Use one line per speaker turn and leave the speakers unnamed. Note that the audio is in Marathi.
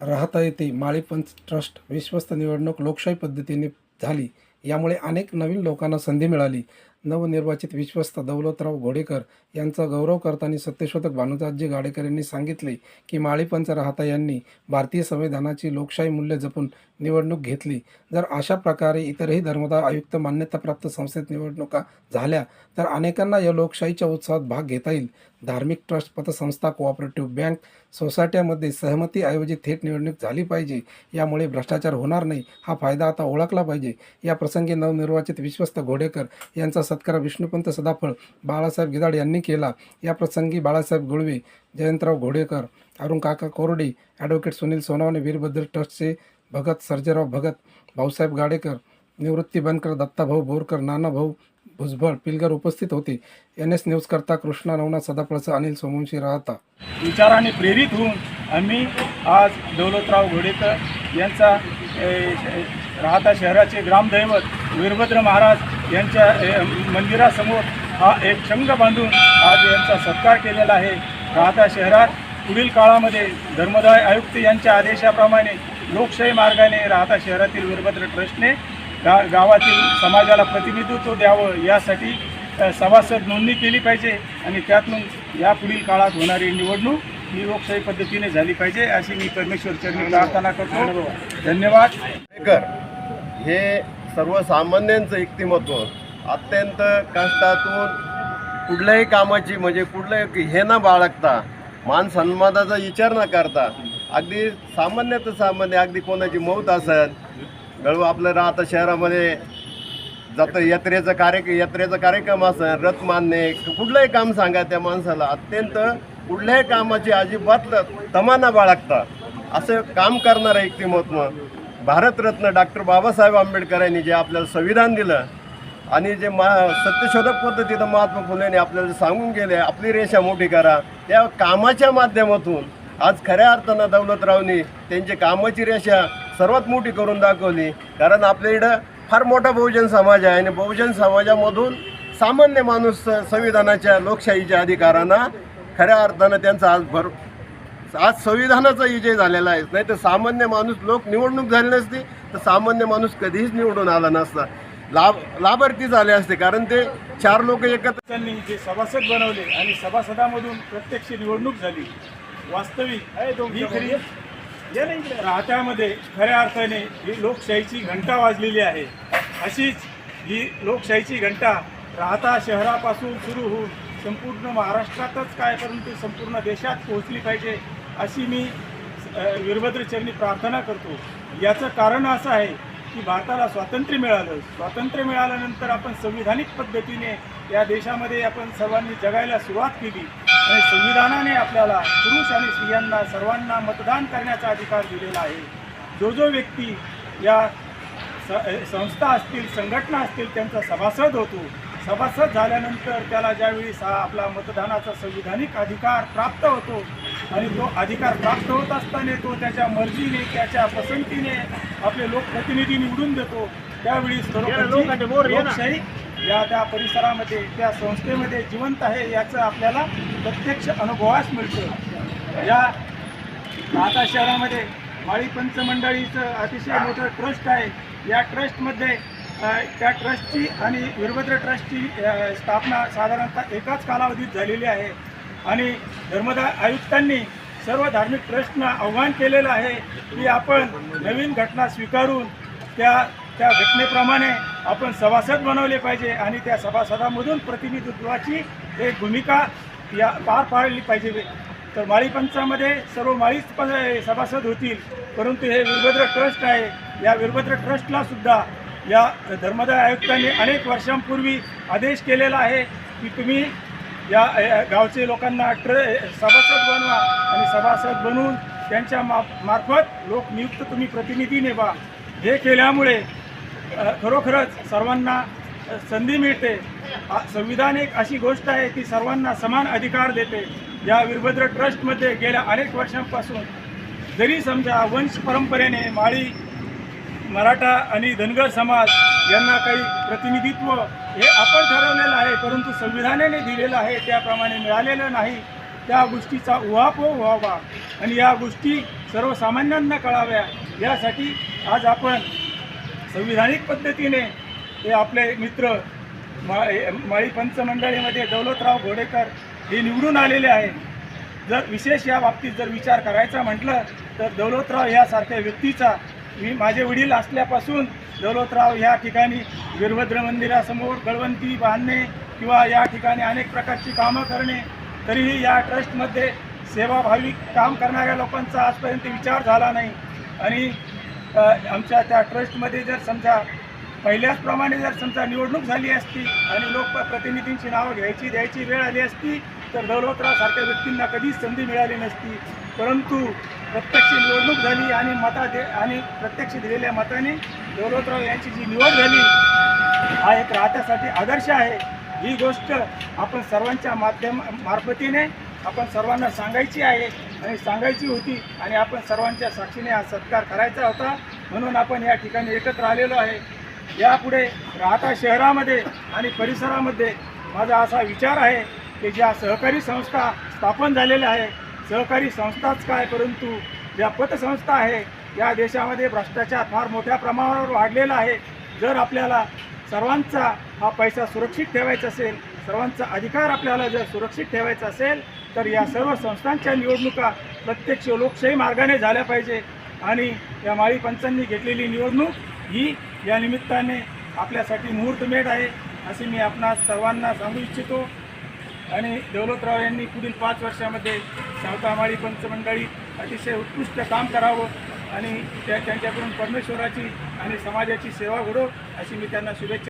राहता येते. माळीपंच ट्रस्ट विश्वस्त निवडणूक लोकशाही पद्धतीने झाली. यामुळे अनेक नवीन लोकांना संधी मिळाली. नवनिर्वाचित विश्वस्त दौलतराव घोडेकर यांचा गौरव करताना सत्यशोधक भानुदासजी गाडेकर यांनी सांगितले की माळीपंच राहता यांनी भारतीय संविधानाची लोकशाही मूल्य जपून निवडणूक घेतली. जर अशा प्रकारे इतरही धर्मदाय आयुक्त मान्यताप्राप्त संस्थेत निवडणुका झाल्या तर अनेकांना या लोकशाहीच्या उत्सवात भाग घेता येईल. धार्मिक ट्रस्ट पतसंस्था कोऑपरेटिव्ह बँक सोसायट्यामध्ये सहमतीऐवजी थेट निवडणूक झाली पाहिजे यामुळे भ्रष्टाचार होणार नाही हा फायदा आता ओळखला पाहिजे. या प्रसंगी नवनिर्वाचित विश्वस्त घोडेकर यांचा सत्कार विष्णुपंत सदाफळ बाळासाहेब गिदाड यांनी केला. या प्रसंगी बाळासाहेब गुळवे जयंतराव घोडेकर अरुण काका कोरडे ॲडव्होकेट सुनील सोनवणे वीरभद्र ट्रस्टचे भगत सर्जेराव भगत भाऊसाहेब गाडेकर निवृत्ती बनकर दत्ताभाऊ बोरकर नानाभाऊ भुजबळ पिलगर उपस्थित होते. एन एस न्यूजकर्ता कृष्णा नवनाथ सदाफळचा अनिल सोमवंशी राहता.
विचाराने प्रेरित होऊन आम्ही आज दौलतराव घोडेकर यांचा राहता शहराचे ग्रामदैवत वीरभद्र महाराज यांच्या मंदिरासमोर हा एक शंग बांधून आज यांचा सत्कार केलेला आहे. राहता शहरात पुढील काळामध्ये धर्मदाय आयुक्त यांच्या आदेशाप्रमाणे लोकशाही मार्गाने राहता शहरातील वीरभद्र ट्रस्टने गा गावातील समाजाला प्रतिनिधित्व द्यावं यासाठी सभासद नोंदणी केली पाहिजे आणि त्यातून या पुढील काळात होणारी निवडणूक ही लोकशाही पद्धतीने झाली पाहिजे अशी मी परमेश्वर चरणी प्रार्थना करतो. धन्यवाद.
हे सर्वसामान्यांचं व्यक्तिमत्व अत्यंत कष्टातून कुठल्याही कामाची म्हणजे कुठलंही हे न बाळगता मान सन्मानाचा विचार न करता अगदी सामान्य तर सामान्य अगदी कोणाची मौत असत गळू आपलं राहतं शहरामध्ये जातं यात्रेचा कार्य यात्रेचा कार्यक्रम असेल रथ मानणे कुठलंही काम सांगा त्या माणसाला अत्यंत कुठल्याही कामाची अजिबात तमाना बाळगता असं काम करणारं व्यक्तिमत्व भारतरत्न डॉक्टर बाबासाहेब आंबेडकर यांनी जे आपल्याला संविधान दिलं आणि जे मा सत्यशोधक पद्धतीनं महात्मा फुलेने आपल्याला सांगून गेले आपली रेषा मोठी करा त्या कामाच्या माध्यमातून आज खऱ्या अर्थानं दौलतरावनी त्यांची कामाची रेषा सर्वात मोठी करून दाखवली. कारण आपल्या इकडं फार मोठा बहुजन समाज आहे आणि बहुजन समाजामधून सामान्य माणूस संविधानाच्या लोकशाहीच्या अधिकारांना खऱ्या अर्थानं त्यांचा आज भर आज संविधानाचा विजय झालेला आहे. नाही तर सामान्य माणूस लोक निवडणूक झाली नसती तर सामान्य माणूस कधीच निवडून आला नसता. लाभ लाभार्थी झाले असते कारण ते चार लोक एकत्र
त्यांनी जे सभासद बनवले आणि सभासदामधून प्रत्यक्ष निवडणूक झाली. वास्तविक ही खरी राहत्यामध्ये खऱ्या अर्थाने ही लोकशाहीची घंटा वाजलेली आहे. अशीच ही लोकशाहीची घंटा राहता शहरापासून सुरू होऊन संपूर्ण महाराष्ट्रातच काय परंतु संपूर्ण देशात पोहोचली पाहिजे. अशी मी वीरभद्रचरणी प्रार्थना करतो. याचं कारण असं आहे की भारताला स्वातंत्र्य मिळालं. स्वातंत्र्य मिळाल्यानंतर आपण संविधानिक पद्धतीने या देशामध्ये आपण सर्वांनी जगायला सुरुवात केली. आणि संविधानाने आपल्याला पुरुष आणि स्त्रियांना सर्वांना मतदान करण्याचा अधिकार दिलेला आहे. जो जो व्यक्ती या स संस्था असतील संघटना असतील त्यांचा सभासद होतो. सभासद झाल्यानंतर त्याला ज्यावेळी सा आपला मतदानाचा संविधानिक अधिकार प्राप्त होतो आणि तो अधिकार प्राप्त होत असताना तो त्याच्या मर्जीने त्याच्या पसंतीने आपले लोकप्रतिनिधी निवडून देतो. त्यावेळी लोकशाही या त्या परिसरामध्ये त्या संस्थेमध्ये जिवंत आहे याचं आपल्याला प्रत्यक्ष अनुभवास मिळतं. या राहता शहरामध्ये माळी पंचमंडळीचं अतिशय मोठं ट्रस्ट आहे. या ट्रस्टमध्ये त्या ट्रस्टची आणि वीरभद्र ट्रस्टची स्थापना साधारणतः एकाच कालावधीत झालेली आहे. आणि धर्मदाय आयुक्तांनी सर्व धार्मिक ट्रस्टना आव्हान केलेलं आहे की आपण नवीन घटना स्वीकारून त्या त्या घटनेप्रमाणे आपण सभासद बनवले पाहिजे आणि त्या सभासदामधून प्रतिनिधित्वाची एक भूमिका या पार पाडली पाहिजे. तर माळी पंचामध्ये सर्व माळीच सभासद होतील परंतु हे वीरभद्र ट्रस्ट आहे. या वीरभद्र ट्रस्टला सुद्धा या धर्मदाय आयुक्तांनी अनेक वर्षांपूर्वी आदेश केलेला आहे की तुम्ही या गावचे लोकांना ट्र सभासद बनवा आणि सभासद बनवून त्यांच्या मा मार्फत लोकनियुक्त तुम्ही प्रतिनिधी नेवा. हे केल्यामुळे खरोखरच सर्वांना संधी मिळते. संविधान एक अशी गोष्ट आहे की सर्वांना समान अधिकार देते. या वीरभद्र ट्रस्टमध्ये गेल्या अनेक वर्षांपासून जरी समजा वंश परंपरेने माळी मराठा आणि धनगर समाज यांना काही प्रतिनिधित्व हे आपण ठरवलेलं आहे परंतु संविधानाने दिलेलं आहे त्याप्रमाणे मिळालेलं नाही. त्या गोष्टीचा उहापोह व्हावा. आणि या गोष्टी सर्वसामान्यांना कळाव्या. यासाठी आज आपण संविधानिक पद्धतीने हे आपले मित्र मा माळी पंचमंडळीमध्ये दौलतराव घोडेकर हे निवडून आलेले आहे जर विशेष या बाबतीत जर विचार करायचा म्हटलं तर दौलतराव यासारख्या व्यक्तीचा मी माझे वडील असल्यापासून दौलतराव या ठिकाणी वीरभद्र मंदिरासमोर गळवंती बांधणे किंवा या ठिकाणी अनेक प्रकारची कामं करणे तरीही या ट्रस्टमध्ये सेवाभावी काम करणाऱ्या लोकांचा आजपर्यंत विचार झाला नाही. आणि आमच्या त्या ट्रस्टमध्ये जर समजा पहिल्याचप्रमाणे जर समजा निवडणूक झाली असती आणि लोकप्रतिनिधींची नावं घ्यायची द्यायची वेळ आली असती तर दौलतरावसारख्या व्यक्तींना कधीच संधी मिळाली नसती. परंतु प्रत्यक्ष निवडणूक झाली आणि मता दे आणि प्रत्यक्ष दिलेल्या मताने दौलतराव यांची जी निवड झाली हा एक राहत्यासाठी आदर्श आहे. ही गोष्ट आपण सर्वांच्या माध्यम मार्फतीने आपण सर्वांना सांगायची आहे आणि सांगायची होती आणि आपण सर्वांच्या साक्षीने हा सत्कार करायचा होता म्हणून आपण या ठिकाणी एकत्र आलेलो आहे. यापुढे राहता शहरामध्ये आणि परिसरामध्ये माझा असा विचार आहे की ज्या सहकारी संस्था स्थापन झालेल्या आहे सहकारी संस्थाच काय परंतु ज्या पतसंस्था आहे या देशामध्ये भ्रष्टाचार फार मोठ्या प्रमाणावर वाढलेला आहे. जर आपल्याला सर्वांचा हा पैसा सुरक्षित ठेवायचा असेल सर्वांचा अधिकार आपल्याला जर सुरक्षित ठेवायचा असेल तर या सर्व संस्थांच्या निवडणुका प्रत्यक्ष लोकशाही मार्गाने झाल्या पाहिजे. आणि या माळी पंचांनी घेतलेली निवडणूक ही या निमित्ताने आपल्यासाठी मुहूर्तमेढ आहे असे मी आपणास सर्वांना सांगू इच्छितो. आणि दौलतराव यांनी पुढील पाच वर्षामध्ये सावतामाळी पंचमंडळी अतिशय उत्कृष्ट काम करावं आणि त्या त्यांच्याकडून परमेश्वराची आणि समाजाची सेवा घडो अशी मी त्यांना शुभेच्छा